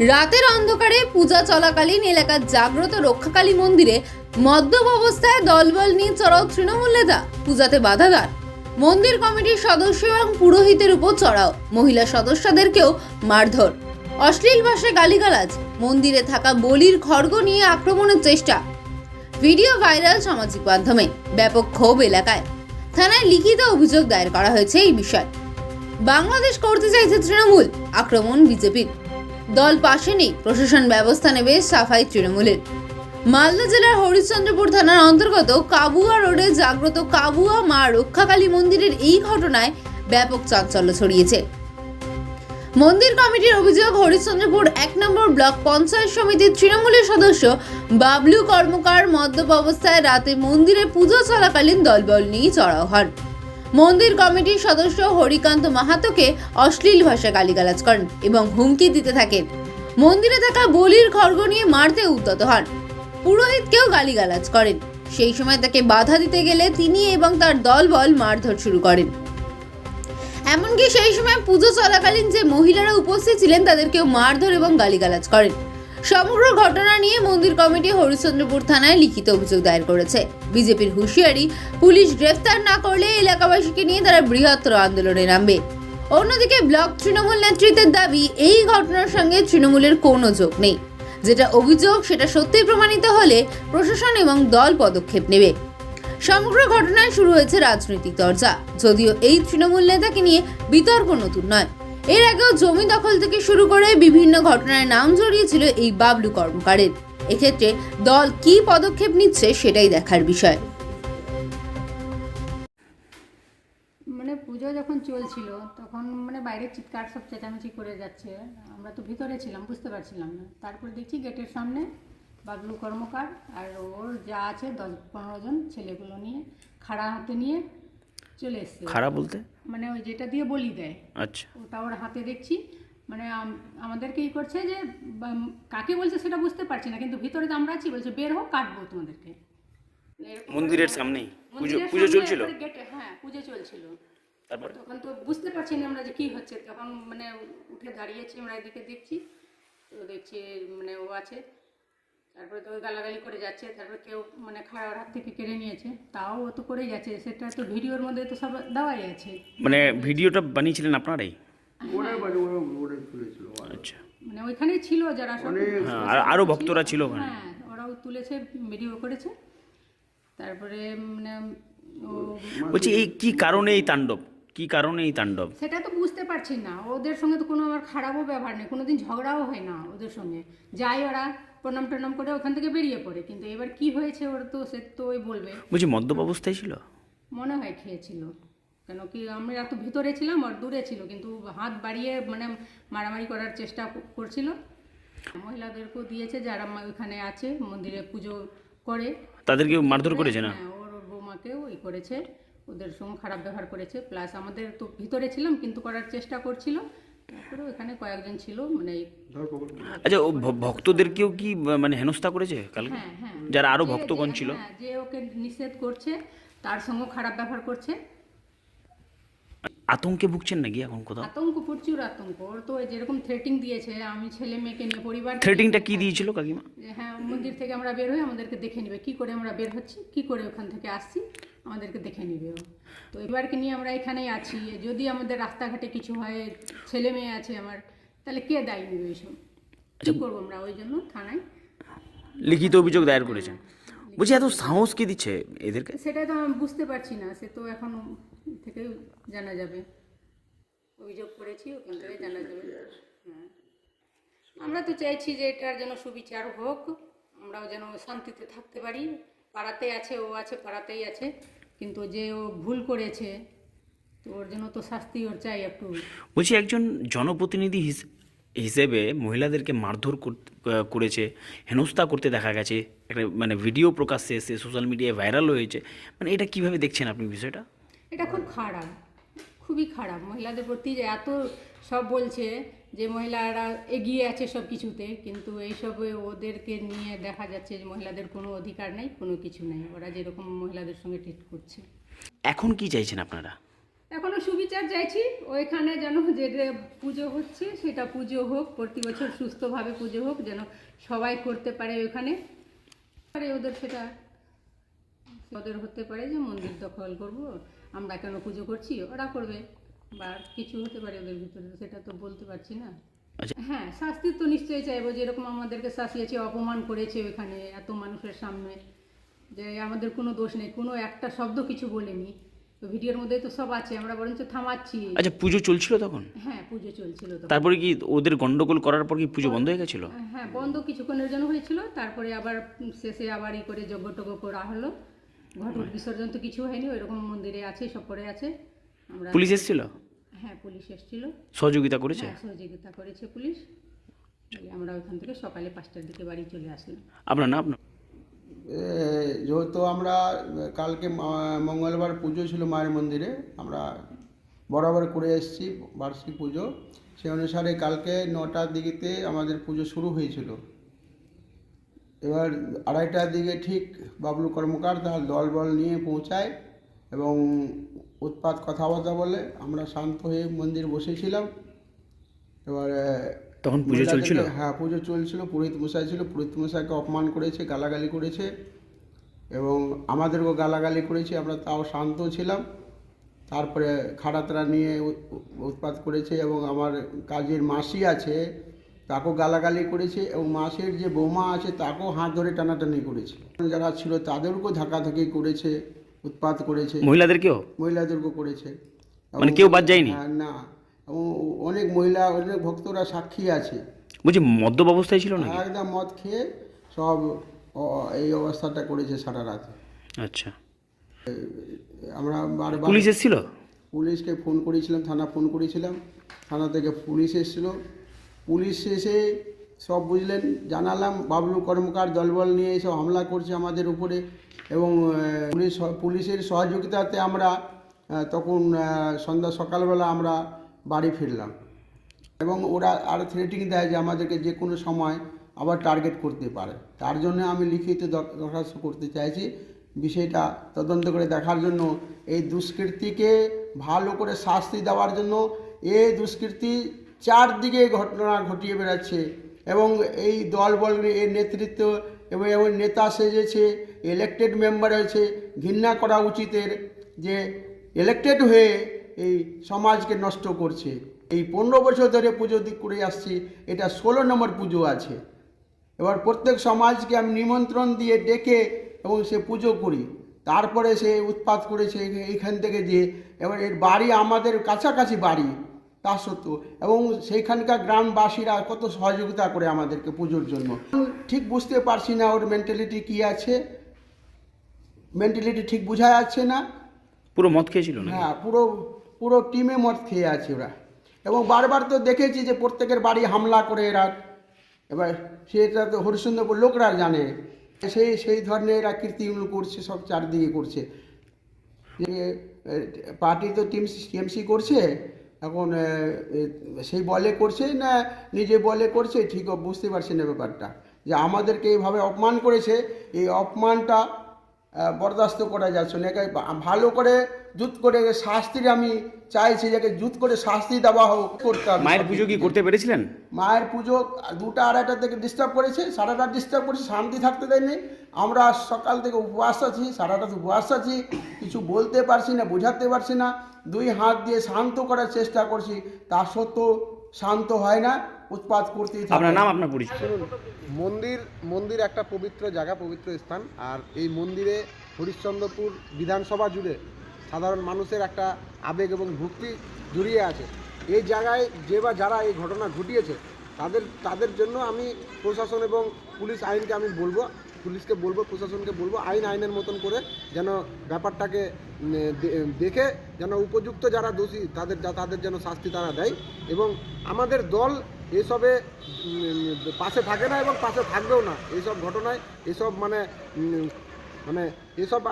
রাতের অন্ধকারে পূজা চলাকালীন এলাকার জাগ্রত রক্ষাকালী মন্দিরে মদ্যপ অবস্থায় দলবল নিয়ে চড়াও তৃণমূল নেতা। পূজাতে বাধা দেন মন্দির কমিটির সদস্য এবং পুরোহিতের উপর চড়াও। মহিলা সদস্যদেরকেও মারধর। অশ্লীল ভাষায় গালিগালাজ। মন্দিরে থাকা বলির খড়গ নিয়ে আক্রমণের চেষ্টা। ভিডিও ভাইরাল সামাজিক মাধ্যমে। ব্যাপক ক্ষোভ এলাকায়। থানায় লিখিত অভিযোগ দায়ের করা হয়েছে এই বিষয়। বাংলাদেশ করতে চাইছে তৃণমূল। আক্রমণ বিজেপির। দল পাশে নেই প্রশাসন ব্যবস্থা নেবে সাফাই তৃণমূলের। মালদা জেলার হরিশ্চন্দ্রপুর থানার অন্তর্গত কাবুয়া রোডে জাগ্রত কাবুয়া মা রক্ষাকালী মন্দিরের এই ঘটনায় ব্যাপক চাঞ্চল্য ছড়িয়েছে। মন্দির কমিটির অভিযোগ, হরিশ্চন্দ্রপুর এক নম্বর ব্লক পঞ্চায়েত সমিতির তৃণমূলের সদস্য বাবলু কর্মকার মদ্যপ অবস্থায় রাতে মন্দিরে পুজো চলাকালীন দলবল নিয়ে চড়াও হন। মন্দির কমিটির সদস্য হরিকান্ত মাহাতোকে অশ্লীল ভাষায় গালিগালাজ করেন এবং হুমকি দিতে থাকেন। মন্দিরে থাকা বলির খড়গ নিয়ে মারতে উদ্যত হন। পুরোহিতকেও গালিগালাজ করেন। সেই সময় তাকে বাধা দিতে গেলে তিনি এবং তার দলবল মারধর শুরু করেন। এমনকি সেই সময় পুজো চলাকালীন যে মহিলারা উপস্থিত ছিলেন, তাদেরকেও মারধর এবং গালিগালাজ করেন। সমগ্র ঘটনা নিয়ে মন্দির কমিটি হরিশ্চন্দ্রপুর থানায় লিখিত অভিযোগ দায়ের করেছে। বিজেপির হুঁশিয়ারি, পুলিশ গ্রেফতার না করলে এলাকাবাসীকে নিয়ে তারা বৃহত্তর আন্দোলনে নামবে। অন্যদিকে ব্লক তৃণমূল নেতৃত্বের দাবি, এই ঘটনার সঙ্গে তৃণমূলের কোনো যোগ নেই। যেটা অভিযোগ, সেটা সত্যি প্রমাণিত হলে প্রশাসন এবং দল পদক্ষেপ নেবে। সমগ্র ঘটনায় শুরু হয়েছে রাজনৈতিক চর্চা। যদিও এই তৃণমূল নেতাকে নিয়ে বিতর্ক নতুন নয়। এর আগেও জমি দখল থেকে শুরু করে বিভিন্ন ঘটনায় নাম জড়িয়েছিল এই বাবলু কর্মকারের। এক্ষেত্রে দল কী পদক্ষেপ নিচ্ছে সেটাই দেখার বিষয়। মানে পুজো যখন চলছিল, তখন মানে বাইরে চিৎকার সব চেঁচামেচি করে যাচ্ছে। আমরা তো ভিতরে ছিলাম, বুঝতে পারছিলাম না। তারপর দেখছি গেটের সামনে বাবলু কর্মকার আর ওর যা আছে দশ পনেরো জন ছেলেগুলো নিয়ে, খাড়া হাতে নিয়ে চলে এসছে। খারাপ বলতে? মানে ওই যেটা দিয়ে বলি দেয়। আচ্ছা। ওটা ওর হাতে দেখছি। মানে আম- আমাদেরকে ই করছে যে কাকে বলছে সেটা বুঝতে পারছি না কিন্তু ভিতরে তো আমরা আছি বলছে বের হোক কাটবো তোমাদেরকে। মন্দিরের সামনেই। পুজো পুজো চলছিল? হ্যাঁ পুজো চলছিল। তারপর? তখন তো বুঝতে পারছি না আমরা যে কি হচ্ছে। তখন মানে উঠে দাঁড়িয়েছি আমরা এদিকে দেখছি। তো দেখছি মানে ও আছে। তারপরে তো ওই গালাগালি করে যাচ্ছে তারপরে কেউ মানে খাওয়ার হাত থেকে কেড়ে নিয়েছে তাও ও তো করেই যাচ্ছে সেটা তো ভিডিওর মধ্যে তো সব দেওয়াই আছে। মানে ভিডিওটা বানিয়েছিলেন আপনারাই? আচ্ছা। মানে ওইখানেই ছিল যারা হ্যাঁ আর আরও ভক্তরা ছিল ওখানে। হ্যাঁ ওরাও তুলেছে ভিডিও করেছে। তারপরে মানে ও বলছি এই কি কারণে এই তাণ্ডব? কি কারণে এই তাণ্ডব? সেটা তো বুঝতে পারছি না। ওদের সঙ্গে তো কোনো আমার খারাপও ব্যবহার নেই কোনোদিন ঝগড়াও হয় না ওদের সঙ্গে। যাই ওরা প্রণাম টনাম করে ওখান থেকে বেরিয়ে পড়ে। কিন্তু এবার কি হয়েছে ওর তো সে তো ওই বলবে। বলছি মদ্যপ অবস্থায় ছিল? মনে হয় খেয়েছিল। কেন কি আমরা তো ভিতরে ছিলাম আর দূরে ছিল কিন্তু হাত বাড়িয়ে মানে মারামারি করার চেষ্টা করছিল। মহিলাদেরকেও দিয়েছে যারা মা- ওইখানে আছে মন্দিরে পুজো করে। তাদেরকে মারধর করেছে না? হ্যাঁ, ওর ওর বৌমাকেও ওই করেছে। ওদের সঙ্গে খারাপ ব্যবহার করেছে। প্লাস আমাদের তো ভিতরে ছিলাম কিন্তু করার চেষ্টা করছিল। তারপরে ওখানে কয়েকজন ছিল মানে আচ্ছা ও ভক্তদেরকেও কি মানে হেনস্থা করেছে কালকে? হ্যাঁ হ্যাঁ। যারা আরও ভক্তগণ ছিল। হ্যাঁ, যে ওকে নিষেধ করছে তার সঙ্গেও খারাপ ব্যবহার করছে। আতঙ্কে ভুগছেন নাকি এখন কোথাও? আতঙ্ক প্রচুর আতঙ্ক। ওর তো যেরকম থ্রেটিং দিয়েছে আমি ছেলে মেয়েকে নিয়ে পরিবার থ্রেটিংটা কি দিয়েছিল কাকিমা? হ্যাঁ মন্দির থেকে আমরা বের হয়ে আমাদেরকে দেখে নেবে কি করে আমরা বের হচ্ছি কি করে ওখান থেকে আসছি। আমাদেরকে দেখে নেবে ও তো এবারকে নিয়ে আমরা এখানেই আছি। যদি আমাদের রাস্তাঘাটে কিছু হয় ছেলে মেয়ে আছে আমার তাহলে কে দায়ী নেবে এইসব কী করব আমরা ওই জন্য থানায়? লিখিত অভিযোগ দায়ের করেছেন। বলছি এত সাহস কি দিচ্ছে এদেরকে? সেটা তো আমি বুঝতে পারছি না সে তো এখন থেকে জানা যাবে। অভিযোগ করেছি ওখান থেকে জানা যাবে। হ্যাঁ। আমরা তো চাইছি যে এটার যেন সুবিচার হোক আমরাও যেন শান্তিতে থাকতে পারি। পাড়াতে আছে ও আছে পাড়াতেই আছে। কিন্তু যে ও ভুল করেছে তো ওর জন্য তো শাস্তি ওর চাই একটু। বলছি একজন জনপ্রতিনিধি হিস- হিসেবে মহিলাদেরকে মারধর কর- করেছে হেনস্থা করতে দেখা গেছে একটা মানে ভিডিও প্রকাশ্যে এসে সোশ্যাল মিডিয়ায় ভাইরাল হয়েছে। মানে এটা কীভাবে দেখছেন আপনি বিষয়টা? এটা খুব খারাপ খুবই খারাপ। মহিলাদের প্রতি যে এত সব বলছে যে মহিলারা এগিয়ে আছে সব কিছুতে কিন্তু এইসবে ওদেরকে নিয়ে দেখা যাচ্ছে যে মহিলাদের কোনো অধিকার নেই কোনো কিছু নেই। ওরা যেরকম মহিলাদের সঙ্গে ট্রিট করছে। এখন কি চাইছেন আপনারা? এখনও সুবিচার চাইছি ওইখানে যেন যে যে পুজো হচ্ছে সেটা পুজো হোক প্রতি বছর সুস্থভাবে পুজো হোক যেন সবাই করতে পারে ওইখানে। ওদের সেটা ওদের হতে পারে যে মন্দির দখল করব আমরা কেন পুজো করছি? ওরা করবে। বা কিছু হতে পারে ওদের ভিতরে সেটা তো বলতে পারছি না। আচ্ছা। হ্যাঁ শাস্তি তো নিশ্চয়ই চাইব যেরকম আমাদেরকে শাসিয়েছে অপমান করেছে ওইখানে এত মানুষের সামনে যে আমাদের কোনো দোষ নেই। কোনো একটা শব্দ কিছু বলেনি। তো ভিডিওর মধ্যে তো সব আছে আমরা বরঞ্চ থামাচ্ছি। আচ্ছা পুজো চলছিল তখন? হ্যাঁ পুজো চলছিল তারপরে কি ওদের গন্ডগোল করার পর কি পুজো বন্ধ হয়ে গেছিল? হ্যাঁ বন্ধ কিছুক্ষণের জন্য হয়েছিল তারপরে আবার শেষে আবার ই করে যজ্ঞ টজ্ঞ করা হলো। ঘটক বিসর্জন তো কিছু হয়নি ওইরকম মন্দিরে আছে সব পড়ে আছে। পুলিশ এসেছিল? হ্যাঁ পুলিশ এসেছিল। সহযোগিতা করেছে? হ্যাঁ সহযোগিতা করেছে পুলিশ। আমরা ওইখান থেকে সকালে পাঁচটার দিকে বাড়ি চলে আসলাম। আপনার না আপনার যেহেতু আমরা কালকে মঙ্গলবার পুজো ছিল মায়ের মন্দিরে আমরা বরাবর করে এসেছি বার্ষিক পুজো। সেই অনুসারে কালকে নটার দিকেতে আমাদের পুজো শুরু হয়েছিল। এবার আড়াইটার দিকে ঠিক বাবলু কর্মকার তার দলবল নিয়ে পৌঁছায় এবং উৎপাত কথাবার্তা বলে আমরা শান্ত হয়ে মন্দির বসেছিলাম। এবারে তখন পুজো চলছিল? হ্যাঁ পুজো চলছিল পুরোহিত মশাই ছিল। পুরোহিত মশাইকে অপমান করেছে গালাগালি করেছে এবং আমাদেরকেও গালাগালি করেছে। আমরা তাও শান্ত ছিলাম। তারপরে খাড়াতরা নিয়ে উৎপাত করেছে এবং আমার কাজের মাসি আছে তাকেও গালাগালি করেছে এবং মাসির যে বৌমা আছে তাকেও হাত ধরে টানাটানি করেছে। যারা ছিল তাদেরকেও ধাক্কাধাক্কি করেছে। উৎপাত করেছে। মহিলাদেরকেও? মহিলাদেরকেও করেছে। মানে কেউ বাদ যায়নি? হ্যাঁ, না। এবং অনেক মহিলা অনেক ভক্তরা সাক্ষী আছে। বলছি মদ্যপ অবস্থায় ছিল না একদম মদ খেয়ে সব এই অবস্থাটা করেছে সারা রাত। আচ্ছা। আমরা বারবার পুলিশ এসেছিল? পুলিশকে ফোন করেছিলাম থানা ফোন করেছিলাম। থানা থেকে পুলিশ এসেছিল। পুলিশ এসে সব বুঝলেন, জানালাম, বাবলু কর্মকার দলবল নিয়ে এসব হামলা করছে আমাদের উপরে এবং পুলিশ, পুলিশের সহযোগিতাতে আমরা তখন সন্ধ্যা সকালবেলা আমরা বাড়ি ফিরলাম। এবং ওরা আর থ্রেটিং দেয় যে আমাদেরকে যে কোনো সময় আবার টার্গেট করতে পারে। তার জন্য আমি লিখিত দরখাস্ত করতে চাইছি। বিষয়টা তদন্ত করে দেখার জন্য, এই দুষ্কৃতিকে ভালো করে শাস্তি দেওয়ার জন্য, এই দুষ্কৃতি চারদিকে ঘটনা ঘটিয়ে বেড়াচ্ছে। এবং এই দলবল এর নেতৃত্ব এবং এবং নেতা সেজেছে ইলেকটেড মেম্বার হয়েছে, ঘৃণা করা উচিতের যে ইলেকটেড হয়ে এই সমাজকে নষ্ট করছে। এই পনেরো বছর ধরে পুজো দিক করে আসছি, এটা ষোলো নম্বর পুজো আছে। এবার প্রত্যেক সমাজকে আমি নিমন্ত্রণ দিয়ে ডেকে এবং সে পুজো করি। তারপরে সে উৎপাত করেছে এইখান থেকে যে, এবার এর বাড়ি আমাদের কাছাকাছি বাড়ি। তা সত্ত্বেও। এবং সেইখানকার গ্রামবাসীরা কত সহযোগিতা করে আমাদেরকে পুজোর জন্য। ঠিক বুঝতে পারছি না ওর মেন্টালিটি কী আছে। মেন্টালিটি ঠিক বোঝা যাচ্ছে না? পুরো মদ খেয়েছিল না হ্যাঁ পুরো পুরো টিমে মদ খেয়ে আছে ওরা। এবং বারবার তো দেখেছি যে প্রত্যেকের বাড়ি হামলা করে এরা। এবার সেটা তো হরিশ্চন্দ্রপুর লোকরা জানে। সেই সেই ধরনের এরা কীর্তিগুলো করছে সব চারদিকে করছে। যে পার্টি তো টিম টিএমসি করছে। এখন সেই বলে করছে না, নিজে বলে করছে ঠিক, বুঝতে পারছি না ব্যাপারটা। যে আমাদেরকে এইভাবে অপমান করেছে, এই অপমানটা বরদাস্ত করা যাচ্ছে না। ভালো করে জুত করে শাস্তির আমি চাইছি যাকে জুত করে শাস্তি দেওয়া হোক করতে হবে। মায়ের পুজো কি করতে পেরেছিলেন? মায়ের পুজো দুটা আড়াইটা থেকে ডিস্টার্ব করেছে সারা রাত ডিস্টার্ব করেছে শান্তি থাকতে দেয়নি। আমরা সকাল থেকে উপবাস আছি সারা রাত উপবাস আছি কিছু বলতে পারছি না বোঝাতে পারছি না। দুই হাত দিয়ে শান্ত করার চেষ্টা করছি তা সত্ত্বেও শান্ত হয় না উৎপাত করতেই থাকে। আপনার নাম আপনার পরিচয়? মন্দির মন্দির একটা পবিত্র জায়গা পবিত্র স্থান আর এই মন্দিরে হরিশ্চন্দ্রপুর বিধানসভা জুড়ে সাধারণ মানুষের একটা আবেগ এবং ভক্তি জড়িয়ে আছে। এই জায়গায় যে বা যারা এই ঘটনা ঘটিয়েছে, তাদের তাদের জন্য আমি প্রশাসন এবং পুলিশ আইনকে আমি বলব, পুলিশকে বলব, প্রশাসনকে বলব, আইন আইনের মতন করে যেন ব্যাপারটাকে দেখে যেন উপযুক্ত যারা দোষী, তাদের তাদের যেন শাস্তি তারা দেয় এবং আমাদের দল এসবে পাশে থাকে না এবং পাশে থাকবেও না। এইসব ঘটনায় এসব মানে মানে এসব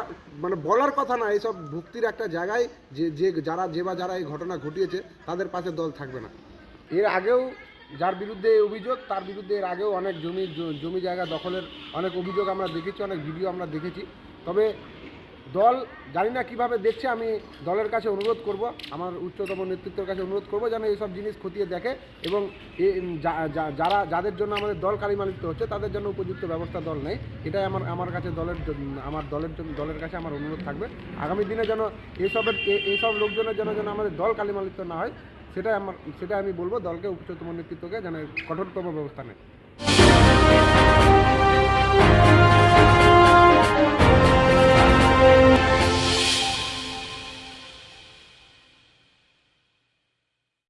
মানে বলার কথা না এইসব ভুক্তির একটা জায়গায় যে যে যারা যে বা যারা এই ঘটনা ঘটিয়েছে, তাদের পাশে দল থাকবে না। এর আগেও যার বিরুদ্ধে এই অভিযোগ, তার বিরুদ্ধে এর আগেও অনেক জমি জমি জায়গা দখলের অনেক অভিযোগ আমরা দেখেছি, অনেক ভিডিও আমরা দেখেছি। তবে দল জানি না কীভাবে দেখছে, আমি দলের কাছে অনুরোধ করব, আমার উচ্চতম নেতৃত্বের কাছে অনুরোধ করব যেন এইসব জিনিস খতিয়ে দেখে এবং যারা, যাদের জন্য আমাদের দল কালিমালিপ্ত হচ্ছে, তাদের জন্য উপযুক্ত ব্যবস্থা দল নেই। এটাই আমার আমার কাছে দলের আমার দলের দলের কাছে আমার অনুরোধ থাকবে। আগামী দিনে যেন এইসবের, এ- এইসব লোকজনের জন্য যেন আমাদের দল কালিমালিপ্ত না হয়, সেটাই আমার, সেটাই আমি বলব। দলকে উচ্চতম নেতৃত্বকে যেন কঠোরতম ব্যবস্থা নেয়।